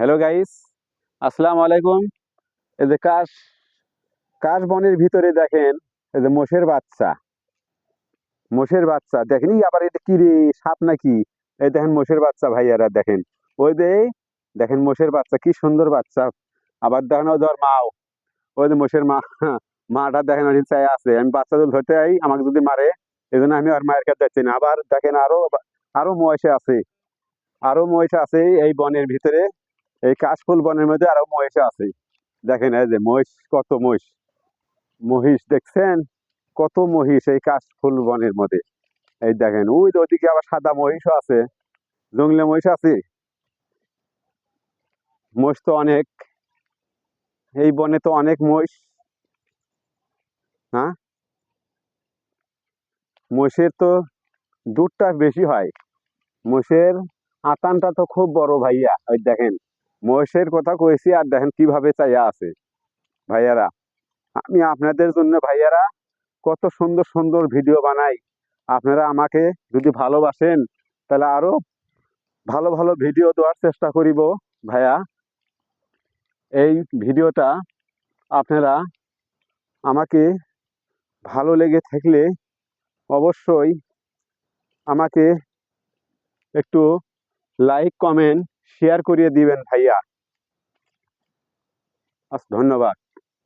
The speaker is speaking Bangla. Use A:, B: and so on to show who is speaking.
A: হ্যালো গাইস আসসালামু আলাইকুম এই যে কাশ কাশ বনের ভিতরে দেখেন, এই যে মোষের বাচ্চা। মোষের বাচ্চা, দেখেনি আবার এটা কি রে সাপ নাকি? এই দেখেন মোষের বাচ্চা, ভাইয়ারা দেখেন। ওই যে, দেখেন মোষের বাচ্চা, কি সুন্দর বাচ্চা। আবার দেখেন ওই ধর মাও। ওই যে মোষের মা, মাটা দেখেন ওই চাই আছে। আমি বাচ্চা যদি ধরতে যাই, আমাকে যদি মারে, এই জন্য আমি আর মায়ের কাছে যাচ্ছি না। আবার দেখেন, আরও আরও মহিষে আছে। আরও মহিষ আছে এই বনের ভিতরে। এই কাশফুল বনের মধ্যে আরও মহিষ আছে। দেখেন এই যে মহিষ, কত মহিষ। মহিষ দেখছেন? কত মহিষ এই কাশফুল বনের মধ্যে। এই দেখেন, ওই ওদিকে আবার সাদা মহিষও আছে। জঙ্গলে মহিষ আছে? মহিষ তো অনেক। এই বনে তো অনেক মহিষ। হ্যাঁ? মহিষের তো দুধটা বেশি হয়। মহিষের আতানটা তো খুব বড় ভাইয়া। ওই দেখেন মহিষের কথা কয়েছি আর দেখেন কীভাবে চাইয়া আছে। ভাইয়ারা, আমি আপনাদের জন্য ভাইয়ারা কত সুন্দর সুন্দর ভিডিও বানাই। আপনারা আমাকে যদি ভালোবাসেন, তাহলে আরও ভালো ভালো ভিডিও দেওয়ার চেষ্টা করিব। ভাইয়া, এই ভিডিওটা আপনারা আমাকে ভালো লেগে থাকলে অবশ্যই আমাকে একটু লাইক, কমেন্ট শেয়ার করিয়ে দিবেন ভাইয়া আস ধন্যবাদ